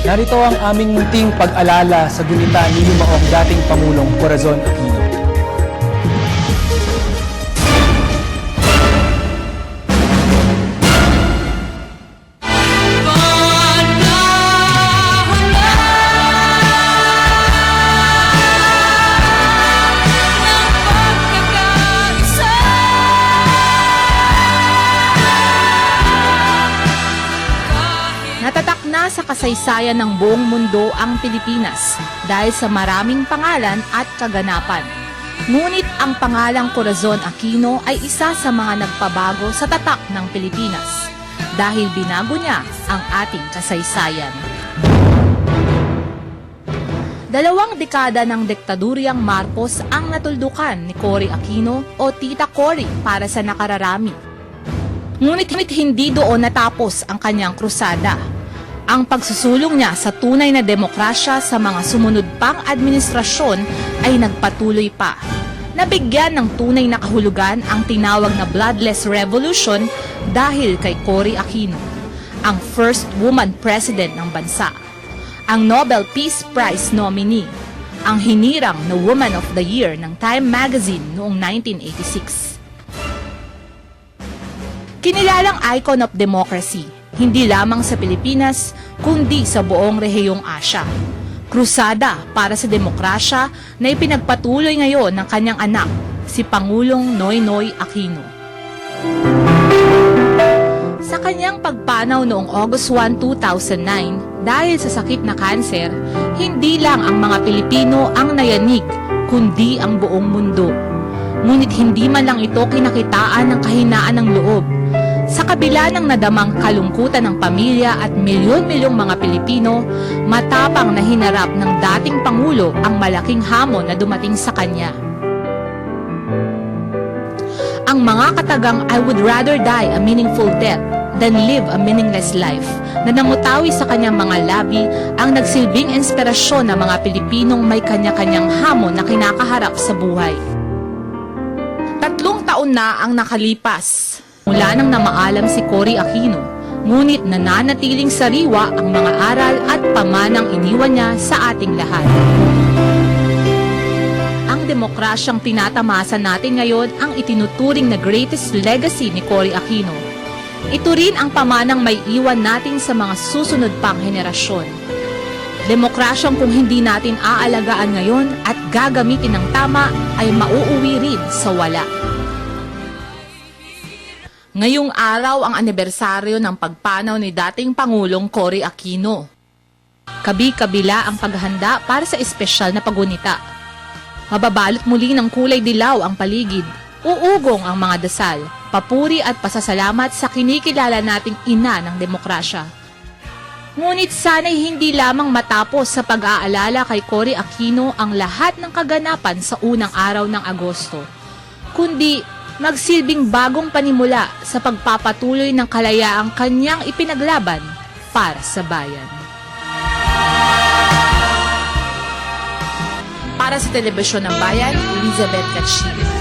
Narito ang aming munting pag-alala sa gunita ni Yumaong dating Pangulong Corazon Aquino. Natatak na sa kasaysayan ng buong mundo ang Pilipinas dahil sa maraming pangalan at kaganapan. Ngunit ang pangalang Corazon Aquino ay isa sa mga nagpabago sa tatak ng Pilipinas dahil binago niya ang ating kasaysayan. Dalawang dekada ng diktaduryang Marcos ang natuldukan ni Cory Aquino o Tita Cory para sa nakararami. Ngunit hindi doon natapos ang kanyang krusada. Ang pagsusulong niya sa tunay na demokrasya sa mga sumunod pang administrasyon ay nagpatuloy pa. Nabigyan ng tunay na kahulugan ang tinawag na Bloodless Revolution dahil kay Cory Aquino, ang first woman president ng bansa, ang Nobel Peace Prize nominee, ang hinirang na Woman of the Year ng Time Magazine noong 1986. Kinilalang icon of democracy, hindi lamang sa Pilipinas, kundi sa buong rehiyong Asya. Krusada para sa demokrasya na ipinagpatuloy ngayon ng kanyang anak, si Pangulong Noynoy Aquino. Sa kanyang pagpanaw noong August 1, 2009, dahil sa sakit na kanser, hindi lang ang mga Pilipino ang nayanig, kundi ang buong mundo. Ngunit hindi man lang ito kinakitaan ng kahinaan ng loob. Sa kabila ng nadamang kalungkutan ng pamilya at milyon-milyong mga Pilipino, matapang na hinarap ng dating Pangulo ang malaking hamon na dumating sa kanya. Ang mga katagang I would rather die a meaningful death than live a meaningless life na namutawi sa kanyang mga labi ang nagsilbing inspirasyon ng mga Pilipinong may kanya-kanyang hamon na kinakaharap sa buhay. Tatlong taon na ang nakalipas mula nang namaalam si Cory Aquino, ngunit nananatiling sariwa ang mga aral at pamanang iniwan niya sa ating lahat. Ang demokrasyang tinatamasa natin ngayon ang itinuturing na greatest legacy ni Cory Aquino. Ito rin ang pamanang may iwan natin sa mga susunod pang henerasyon. Demokrasyang kung hindi natin aalagaan ngayon at gagamitin ng tama ay mauuwi rin sa wala. Ngayong araw ang anibersaryo ng pagpanaw ni dating Pangulong Cory Aquino. Kabi-kabila ang paghahanda para sa espesyal na pagunita. Mababalot muli ng kulay dilaw ang paligid. Uugong ang mga dasal, papuri at pasasalamat sa kinikilala nating ina ng demokrasya. Ngunit sana'y hindi lamang matapos sa pag-aalala kay Cory Aquino ang lahat ng kaganapan sa unang araw ng Agosto, kundi magsilbing bagong panimula sa pagpapatuloy ng kalayaang kanyang ipinaglaban para sa bayan. Para sa Telebisyon ng Bayan, Elizabeth Gatchino.